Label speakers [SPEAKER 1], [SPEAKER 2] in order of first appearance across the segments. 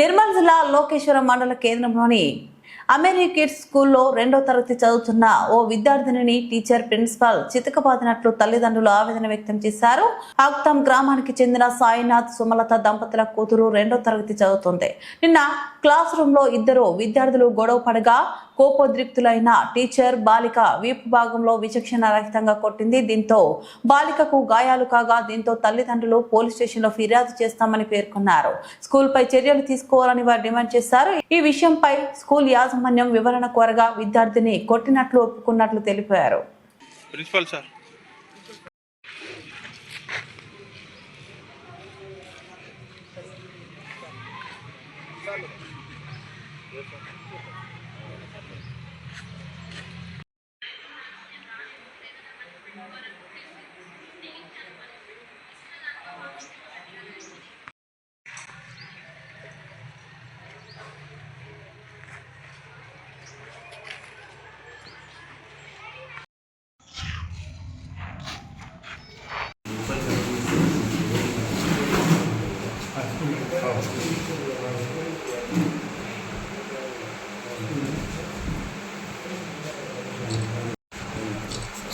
[SPEAKER 1] నిర్మల్ జిల్లా లోకేశ్వరం మండల కేంద్రంలోని అమెరికేట్ స్కూల్లో రెండో తరగతి చదువుతున్న ఓ విద్యార్థినిని టీచర్ ప్రిన్సిపాల్ చితకబాదినట్లు తల్లిదండ్రులు ఆవేదన వ్యక్తం చేశారు. ఆక్తాం గ్రామానికి చెందిన సాయినాథ్ సుమలత దంపతుల కూతురు రెండో తరగతి చదువుతుంది. నిన్న క్లాస్ రూమ్లో ఇద్దరు విద్యార్థులు గొడవ పడగా కోపోద్రిక్తులైన టీచర్ బాలిక వీపు భాగంలో విచక్షణ రహితంగా కొట్టింది. దీంతో బాలికకు గాయాలు కాగా దీంతో తల్లిదండ్రులు పోలీస్ స్టేషన్లో ఫిర్యాదు చేస్తామని పేర్కొన్నారు. స్కూల్ పై చర్యలు తీసుకోవాలని వారు డిమాండ్ చేశారు. ఈ విషయంపై స్కూల్ యాజమాన్యం వివరణ కోరగా విద్యార్థిని కొట్టినట్లు ఒప్పుకున్నట్లు తెలిపారు.
[SPEAKER 2] Principal sir.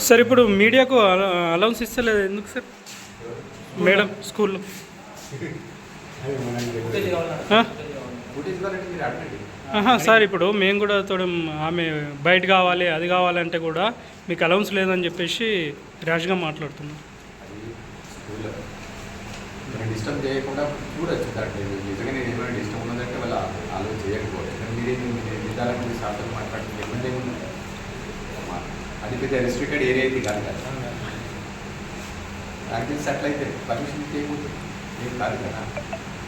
[SPEAKER 3] సార్ ఇప్పుడు మీడియాకు అలౌన్స్ ఇస్తలేదు ఎందుకు సార్? మేడం స్కూల్లో. సార్ ఇప్పుడు మేము కూడా చూడం ఆమె బయట కావాలి అది కావాలంటే కూడా మీకు అలౌన్స్ లేదని చెప్పేసి ర్యాష్గా మాట్లాడుతున్నాం.
[SPEAKER 4] మనం డిస్టర్బ్ చేయకుండా చూడొచ్చు దాంట్లో నిజంగా నేను ఏమైనా డిస్టర్బ్ ఉన్నదంటే వాళ్ళు ఆలోచన చేయకపోవచ్చు. మీరే విధాలకు మీరు సార్లు మాట్లాడుతుంది ఇబ్బంది ఏముంది అది పెద్ద రెస్ట్రిక్టెడ్ ఏరియా అయితే కాదు కదా. నాకు తెలిసి అట్లయితే పర్మిషన్ చేయకూడదు ఏం కాదు కదా.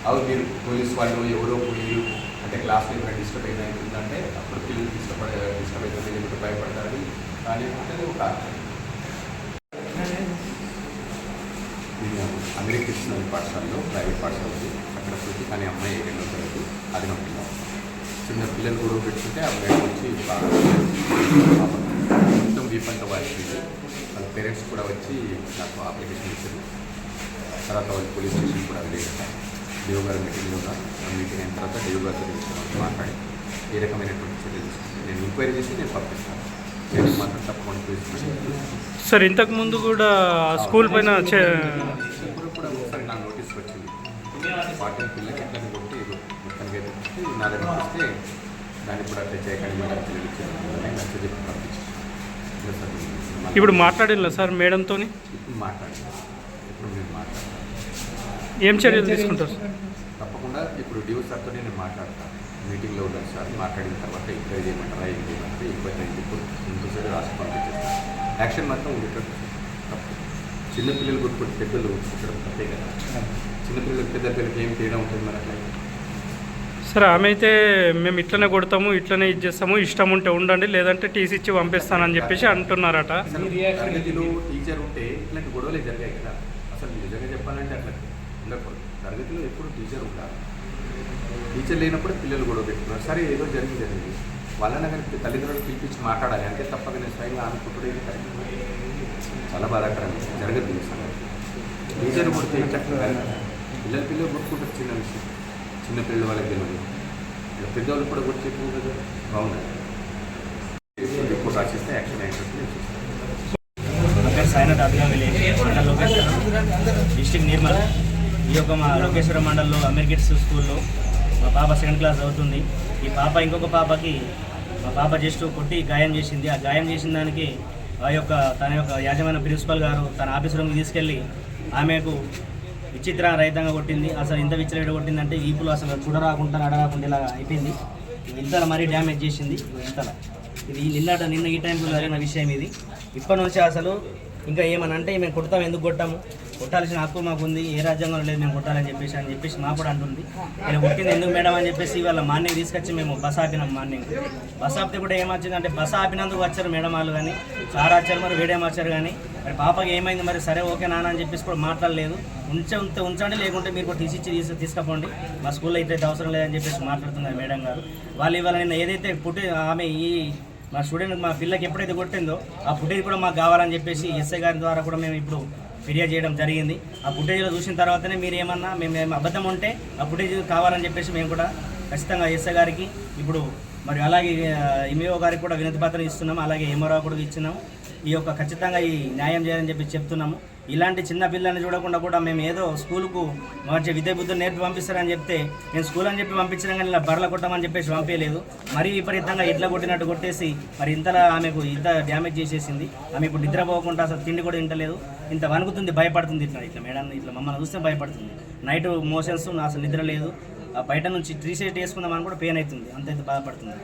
[SPEAKER 4] అవు మీరు పోలీస్ వాళ్ళు ఎవరో పోయి అంటే క్లాస్లో ఏమైనా డిస్టర్బ్ అయినా అవుతుందంటే అప్పుడు పిల్లలు డిస్టర్బ్ డిస్టర్బ్ అవుతుంది భయపడతారని కానీ అంటే ఒక నేను పాఠశాలలో ప్రైవేట్ పాఠశాల ఉంది. అక్కడ ప్రతి అనే అమ్మాయి రెండో తరగతి అది నా చిన్న పిల్లలు కూడా పెట్టుకుంటే అమ్మాయి వచ్చి బాగా మొత్తం వీపంతా వారికి వాళ్ళ పేరెంట్స్ కూడా వచ్చి నాకు అప్లికేషన్ ఇచ్చారు. తర్వాత వాళ్ళు పోలీస్ స్టేషన్ కూడా వెళ్ళారు. డిఓ గారు మీటింగ్లో మీటింగ్ అయిన తర్వాత డిఓ గారితో తీసుకున్నాను మాట్లాడి ఏ రకమైనటువంటి చర్యలు తీసుకుంటాను నేను ఎంక్వైరీ చేసి నేను పంపిస్తాను. నేను మాత్రం తప్పకుండా
[SPEAKER 3] సార్ ఇంతకు ముందు కూడా స్కూల్ పైన
[SPEAKER 4] వాటిని పిల్లకి ఎట్లా కొట్టి మొత్తానికి అయితే కొట్టి నా దగ్గర వస్తే దాన్ని కూడా అట్లా చేయకండి మేడం పిల్లలు నచ్చ చెప్పి పంపించాను మళ్ళీ
[SPEAKER 3] ఇప్పుడు మాట్లాడిల్లా సార్ మేడంతో
[SPEAKER 4] ఇప్పుడు మాట్లాడాను ఇప్పుడు నేను మాట్లాడతాను
[SPEAKER 3] ఏం చర్యలు తీసుకుంటారు సార్
[SPEAKER 4] తప్పకుండా ఇప్పుడు డిఓ సార్తో నేను మాట్లాడతాను మీటింగ్లో ఉన్నాను సార్ మాట్లాడిన తర్వాత ఎంక్వైరీ చేయమంటారా ఏం చేయమంటారా ఎక్కువ ఇప్పుడు ఇంకోసారి రాసి పంపించేస్తాను యాక్షన్ మాత్రం ఉండేటట్టు తప్పు చిన్నపిల్లలు కొట్టుకుంటే పెద్దలు కొట్టడం తప్పే కదా. చిన్నపిల్లలకు పెద్ద పిల్లలకి ఏం తేడా ఉంటుంది మరి అట్లా?
[SPEAKER 3] సార్ ఆమె అయితే మేము ఇట్లనే కొడతాము ఇట్లనే ఇది చేస్తాము ఇష్టం ఉంటే ఉండండి లేదంటే టీసీ ఇచ్చి పంపిస్తానని చెప్పేసి అంటున్నారట.
[SPEAKER 4] తరగతిలో టీచర్ ఉంటే ఇట్లాంటి గొడవలే జరిగాయి కదా. అసలు నిజంగా చెప్పాలంటే అట్లా ఉండకూడదు. తరగతిలో ఎప్పుడు టీచర్ ఉండాలి? టీచర్ లేనప్పుడు పిల్లలు గొడవ పెట్టుకున్నారు సరే ఏదో జరిగింది జరిగింది వాళ్ళని కనుక తల్లిదండ్రులు పిలిపించి మాట్లాడాలి. అంటే తప్పక నేను స్వయంగా అనుకుంటుడే కరెక్ట్ చాలా బాధాకరం. జరగదు ఈ సంగతి టీచర్ కొడితే పిల్లల పిల్లలు కొట్టుకుంటారు చిన్న విషయం చిన్న పిల్లలు వాళ్ళకి తెలియదు. ఇక పెద్దవాళ్ళు కూడా కొట్టి చెప్పు కదా. బాగుంది. రిపోర్ట్ రాసిస్తే యాక్షన్ అయ్యేటట్టు నేను చూస్తాను.
[SPEAKER 5] సాయినాథ్ లోకేశ్వరం డిస్టిక్ నిర్మల్. ఈ యొక్క మా లోకేశ్వరం మండల్లో అమెరికెట్స్ స్కూల్లో మా పాప సెకండ్ క్లాస్ అవుతుంది ఈ పాప ఇంకొక పాపకి మా పాప జస్ట్ కొట్టి గాయం చేసింది. ఆ గాయం చేసిన దానికి ఆ యొక్క తన యొక్క యాజమాన్య ప్రిన్సిపల్ గారు తన ఆఫీస్ రూమ్కి తీసుకెళ్ళి ఆమెకు విచిత్ర రహితంగా కొట్టింది. అసలు ఇంత విచిత్ర కొట్టిందంటే ఈపులు అసలు చూడరాకుండా అడగకుండా ఇలా అయిపోయింది. ఇంతలా మరీ డ్యామేజ్ చేసింది. ఇంతలా. ఇది నిన్నట నిన్న ఈ టైంలో జరిగిన విషయం ఇది. ఇప్పటి నుంచి అసలు ఇంకా ఏమని అంటే మేము కొడతాం ఎందుకు కొట్టాము? కొట్టాల్సిన హక్కు మాకు ఉంది ఏ రాజ్యాంగంలో లేదు మేము కొట్టాలని చెప్పేసి అని చెప్పేసి మా కూడా అంటుంది. ఇలా కొట్టింది ఎందుకు మేడం అని చెప్పేసి ఇవాళ మార్నింగ్ తీసుకొచ్చి మేము బస్ ఆపినాం మార్నింగ్. బస్ ఆపితే కూడా ఏమొచ్చిందంటే బస్ ఆపినందుకు వచ్చారు మేడం వాళ్ళు కానీ సార్ వచ్చారు మరి వేడేం వచ్చారు కానీ మరి పాపకి ఏమైంది మరి సరే ఓకే నాన్న అని చెప్పేసి కూడా మాట్లాడలేదు. ఉంచే ఉంటే ఉంచండి లేకుంటే మీరు కూడా తీసిచ్చి తీసి తీసుకపోండి. మా స్కూల్లో ఇట్లయితే అవసరం లేదని చెప్పేసి మాట్లాడుతున్నారు మేడం గారు. వాళ్ళు ఇవాళ నిన్న ఏదైతే పుట్టి ఆమె ఈ మా స్టూడెంట్ మా పిల్లకి ఎప్పుడైతే కొట్టిందో ఆ ఫుటేజ్ కూడా మాకు కావాలని చెప్పేసి ఎస్ఐ గారి ద్వారా కూడా మేము ఇప్పుడు ఫిర్యాదు చేయడం జరిగింది. ఆ ఫుటేజ్లో చూసిన తర్వాతనే మీరు ఏమన్నా మేము అబద్ధం ఉంటే ఆ ఫుటేజ్ కావాలని చెప్పేసి మేము కూడా ఖచ్చితంగా ఎస్ఐ గారికి ఇప్పుడు మరి అలాగే ఎంఈఓ గారికి కూడా వినతి పత్రం ఇస్తున్నాము. అలాగే ఎంఆర్ఓ కూడా ఇచ్చినాము. ఈ యొక్క ఖచ్చితంగా ఈ న్యాయం చేయాలని చెప్పి చెప్తున్నాము. ఇలాంటి చిన్న పిల్లల్ని చూడకుండా కూడా మేము ఏదో స్కూల్కు మంచి విద్య బుద్ధులు నేర్పి పంపిస్తారని చెప్తే నేను స్కూల్ అని చెప్పి పంపించడం కానీ ఇలా బరల కొట్టమని చెప్పేసి పంపించలేదు మరీ విపరీతంగా ఇట్లా కొట్టినట్టు కొట్టేసి మరి ఇంతలా ఆమెకు ఇంత డ్యామేజ్ చేసేసింది. ఆమె ఇప్పుడు నిద్రపోకుండా అసలు తిండి కూడా తింటలేదు. ఇంత వణుకుతుంది భయపడుతుంది ఇట్లా ఇట్లా మేడం ఇట్లా మమ్మల్ని చూస్తే భయపడుతుంది. నైట్ మోషన్స్ అసలు నిద్ర లేదు. బయట నుంచి త్రీ సైట్ వేసుకుందామని కూడా పెయిన్ అవుతుంది. అంత బాధపడుతుంది.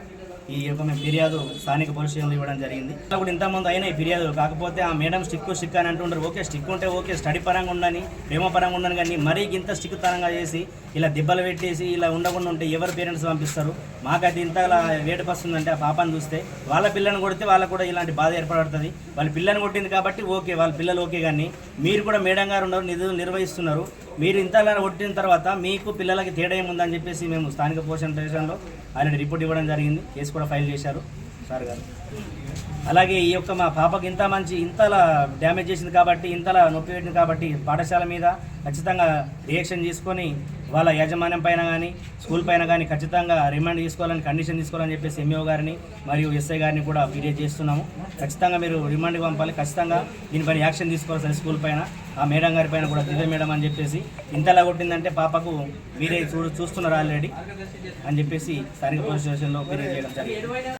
[SPEAKER 5] ఈ యొక్క మేము ఫిర్యాదు స్థానిక పోలీస్ స్టేషన్లో ఇవ్వడం జరిగింది. అట్లా కూడా ఇంతకుముందు అయినాయి ఫిర్యాదులు కాకపోతే ఆ మేడం స్టిక్ స్టిక్ అని అంటుంటారు ఓకే స్టిక్ ఉంటే ఓకే స్టడీ పరంగా ఉండని ప్రేమ పరంగా ఉండని కానీ మరీ ఇంత స్టిక్ తరంగా చేసి ఇలా దెబ్బలు పెట్టేసి ఇలా ఉండకుండా ఉంటే ఎవరు పేరెంట్స్ పంపిస్తారు? మాకైతే ఇంతలా వేటు వస్తుందంటే ఆ పాపని చూస్తే వాళ్ళ పిల్లని కొడితే వాళ్ళకు కూడా ఇలాంటి బాధ ఏర్పడుతుంది. వాళ్ళ పిల్లని కొట్టింది కాబట్టి ఓకే వాళ్ళ పిల్లలు ఓకే కానీ మీరు కూడా మేడం గారు ఉన్నారు నిధులు నిర్వహిస్తున్నారు. మీరు ఇంతలా కొట్టిన తర్వాత మీకు పిల్లలకి తేడా ఏముందని చెప్పేసి మేము స్థానిక పోషణ స్టేషన్లో ఆయన రిపోర్ట్ ఇవ్వడం జరిగింది. కేసు కూడా ఫైల్ చేశారు. సార్ గారు. అలాగే ఈ యొక్క మా పాపకి ఇంత మంచి ఇంతలా డ్యామేజ్ చేసింది కాబట్టి ఇంతలా నొప్పి పెట్టింది కాబట్టి పాఠశాల మీద ఖచ్చితంగా రియాక్షన్ తీసుకొని వాళ్ళ యాజమాన్యం పైన కానీ స్కూల్ పైన కానీ ఖచ్చితంగా రిమాండ్ తీసుకోవాలని కండిషన్ తీసుకోవాలని చెప్పేసి ఎంఈఓ గారిని మరియు ఎస్ఐ గారిని కూడా ఫిర్యాదు చేస్తున్నాము. ఖచ్చితంగా మీరు రిమాండ్కి పంపాలి. ఖచ్చితంగా దీనిపైన యాక్షన్ తీసుకోవాలి స్కూల్ పైన. ఆ మేడం గారి పైన కూడా దివ్య మేడం అని చెప్పేసి ఇంతలా కొట్టిందంటే పాపకు మీరే చూ చూస్తున్నారు ఆల్రెడీ అని చెప్పేసి స్థానిక పోలీస్ స్టేషన్లో ఫిర్యాదు చేయడం జరిగింది.